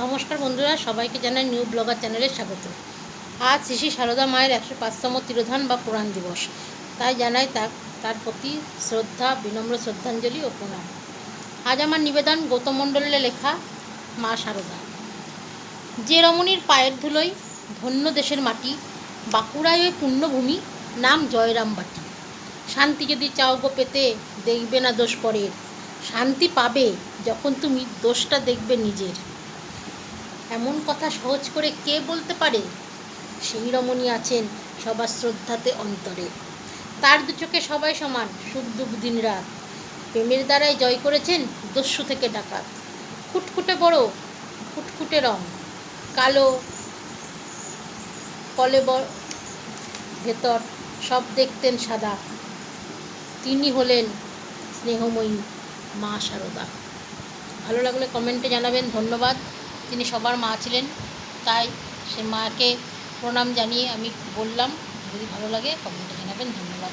নমস্কার বন্ধুরা, সবাইকে জানাই নিউ ব্লগার চ্যানেলে স্বাগত। আজ শ্রী সারদা মায়ের একশো পাঁচতম তিরোধান বা পুরাণ দিবস। তাই জানাই তার তার প্রতি শ্রদ্ধা, বিনম্র শ্রদ্ধাঞ্জলি ও প্রণাম। আজ আমার নিবেদন গৌতম মণ্ডলের লেখা, মা সারদা। যে রমণীর পায়ের ধুলোয় ধন্য দেশের মাটি, বাঁকুড়ায় ওই পুণ্যভূমি, নাম জয়রামবাটি শান্তি যদি চাও গো পেতে, দেখবে না দোষ পরের। শান্তি পাবে যখন তুমি দোষটা দেখবে নিজের। এমন কথা সহজ করে কে বলতে পারে? সেই রমণী আছেন সবার শ্রদ্ধাতে অন্তরে। তার দু চোখে সবাই সমান, সুখ দুঃখ দিন রাত। প্রেমের দ্বারাই জয় করেছেন দস্যু থেকে ডাকাত। খুটখুটে বড়, খুটখুটে রং। কালো, কলে ভেতর, সব দেখতেন সাদা। তিনি হলেন স্নেহময়ী মা সারদা। ভালো লাগলে কমেন্টে জানাবেন। ধন্যবাদ। তিনি সবার মা ছিলেন, তাই সে মাকে প্রণাম জানিয়ে আমি বললাম, যদি ভালো লাগে কমেন্টে জানাবেন, ধন্যবাদ।